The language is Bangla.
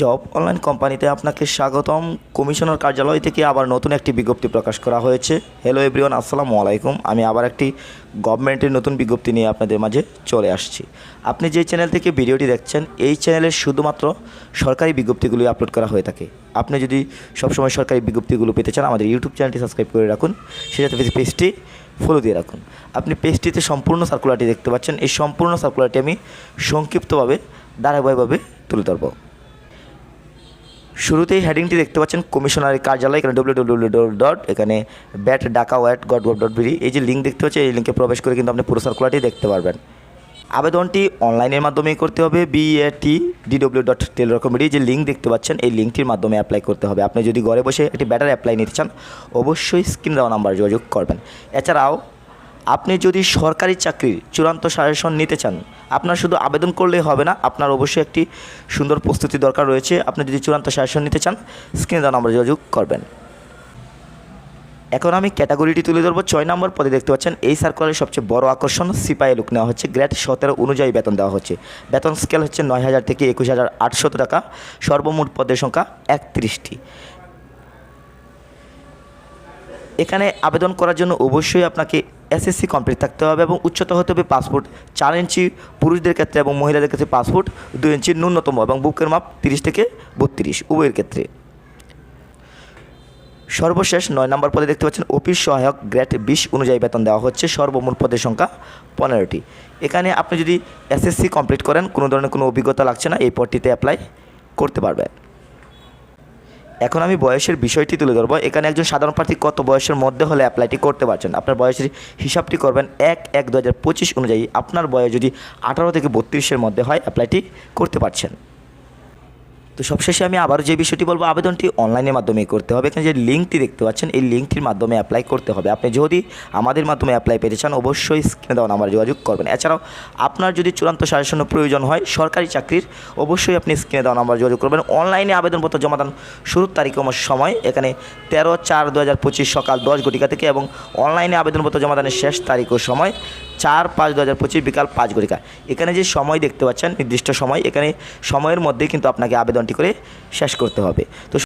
জব অনলাইন কোম্পানিতে আপনাকে স্বাগতম। কমিশনার কার্যালয় থেকে আবার নতুন একটি বিজ্ঞপ্তি প্রকাশ করা হয়েছে। হ্যালো এভরিওয়ান আসসালামু আলাইকুম। আমি আবার একটি গভর্নমেন্টের নতুন বিজ্ঞপ্তি নিয়ে আপনাদের মাঝে চলে আসছি। আপনি যে চ্যানেল থেকে ভিডিওটি দেখছেন, এই চ্যানেলে শুধুমাত্র সরকারি বিজ্ঞপ্তিগুলি আপলোড করা হয়ে থাকে। আপনি যদি সবসময় সরকারি বিজ্ঞপ্তিগুলো পেতে চান, আমাদের ইউটিউব চ্যানেলটি সাবস্ক্রাইব করে রাখুন। সেটাতে পেজটি ফলো দিয়ে রাখুন। আপনি পেজটিতে সম্পূর্ণ সার্কুলারটি দেখতে পাচ্ছেন। এই সম্পূর্ণ সার্কুলারটি আমি সংক্ষিপ্তভাবে, ধারাবাহিকভাবে তুলে ধরবো। শুরুতেই হেডিংটি দেখতে পাচ্ছেন কমিশনারের কার্যালয়, এখানে ডব্লিউ ডব্লিউ ডট এখানে ব্যাট ডাকা ওয়াট গড গভ ডট বিডি এই যে লিঙ্ক দেখতে পাচ্ছেন এই লিঙ্কে প্রবেশ করে কিন্তু আপনি পুরো সার্কুলারটি দেখতে পারবেন। আবেদনটি অনলাইনের মাধ্যমেই করতে হবে বিএটি ডিডব্লিউ ডট টেলর কমিটি যে লিঙ্ক দেখতে পাচ্ছেন, এই লিঙ্কটির মাধ্যমে অ্যাপ্লাই করতে হবে। আপনি যদি ঘরে বসে একটি ব্যাটার অ্যাপ্লাই নিতে চান, অবশ্যই স্ক্রিন দেওয়া নাম্বার যোগাযোগ করবেন। এছাড়াও আপনি যদি সরকারি চাকরির চূড়ান্ত সাজেশন নিতে চান, আপনার শুধু আবেদন করলেই হবে না, আপনার অবশ্যই একটি সুন্দর প্রস্তুতি দরকার রয়েছে। আপনি যদি চূড়ান্ত সাজেশন নিতে চান, স্ক্রিনে দেওয়া নাম্বার যোগাযোগ করবেন। এখন আমি ক্যাটাগরিটি তুলে ধরবো। ছয় নম্বর পদে দেখতে পাচ্ছেন, এই সার্কুলারের সবচেয়ে বড় আকর্ষণ, সিপাহি লুক নেওয়া হচ্ছে। গ্রেড সতেরো অনুযায়ী বেতন দেওয়া হচ্ছে। বেতন স্কেল হচ্ছে নয় হাজার থেকে একুশ হাজার আটশত টাকা। সর্বমোট পদের সংখ্যা একত্রিশটি। এখানে আবেদন করার জন্য অবশ্যই আপনাকে এসএসসি কমপ্লিট থাকতে হবে এবং উচ্চতা হতে হবে পাসপোর্ট চার ইঞ্চি পুরুষদের ক্ষেত্রে এবং মহিলাদের ক্ষেত্রে পাসপোর্ট দুই ইঞ্চি ন্যূনতম এবং বুকের মাপ তিরিশ থেকে বত্রিশ উভয়ের ক্ষেত্রে। সর্বশেষ নয় নম্বর পদে দেখতে পাচ্ছেন অফিস সহায়ক গ্রেড বিশ অনুযায়ী বেতন দেওয়া হচ্ছে, সর্বমোট পদের সংখ্যা পনেরোটি। এখানে আপনি যদি এসএসসি কমপ্লিট করেন, কোনো ধরনের কোনো অভিজ্ঞতা লাগছে না, এই পদটিতে অ্যাপ্লাই করতে পারবেন। এখন আমি বয়সের বিষয়টি তুলে ধরবো। এখানে একজন সাধারণ প্রার্থী কত বয়সের মধ্যে হলে অ্যাপ্লাইটি করতে পারছেন? আপনার বয়সের হিসাবটি করবেন এক এক দু অনুযায়ী। আপনার বয়স যদি আঠারো থেকে বত্রিশের মধ্যে হয় অ্যাপ্লাইটি করতে পারছেন। তো সবশেষে আমি আবারও যে বিষয়টি বলব, আবেদনটি অনলাইনের মাধ্যমে করতে হবে। এখানে যে লিঙ্কটি দেখতে পাচ্ছেন, এই লিঙ্কটির মাধ্যমে অ্যাপ্লাই করতে হবে। আপনি যদি আমাদের মাধ্যমে অ্যাপ্লাই পেতে চান, অবশ্যই স্ক্রিনে দেওয়া নাম্বার যোগাযোগ করবেন। এছাড়াও আপনার যদি চূড়ান্ত সাজেশন প্রয়োজন হয়, সরকারি চাকরির, অবশ্যই আপনি স্ক্রিনে দেওয়া নাম্বার যোগাযোগ করবেন। অনলাইনে আবেদনপত্র জমা দান শুরুর তারিখ এবং সময়, এখানে তেরো চার দু হাজার পঁচিশ সকাল দশ ঘটিকা থেকে এবং অনলাইনে আবেদনপত্র জমা দানের শেষ তারিখ ও সময় চার পাঁচ দু হাজার পঁচিশ বিকাল পাঁচ ঘটিকা। এখানে যে সময় দেখতে পাচ্ছেন, নির্দিষ্ট সময়, এখানে সময়ের মধ্যেই কিন্তু আপনাকে আবেদনটি করে শেষ করতে হবে। তো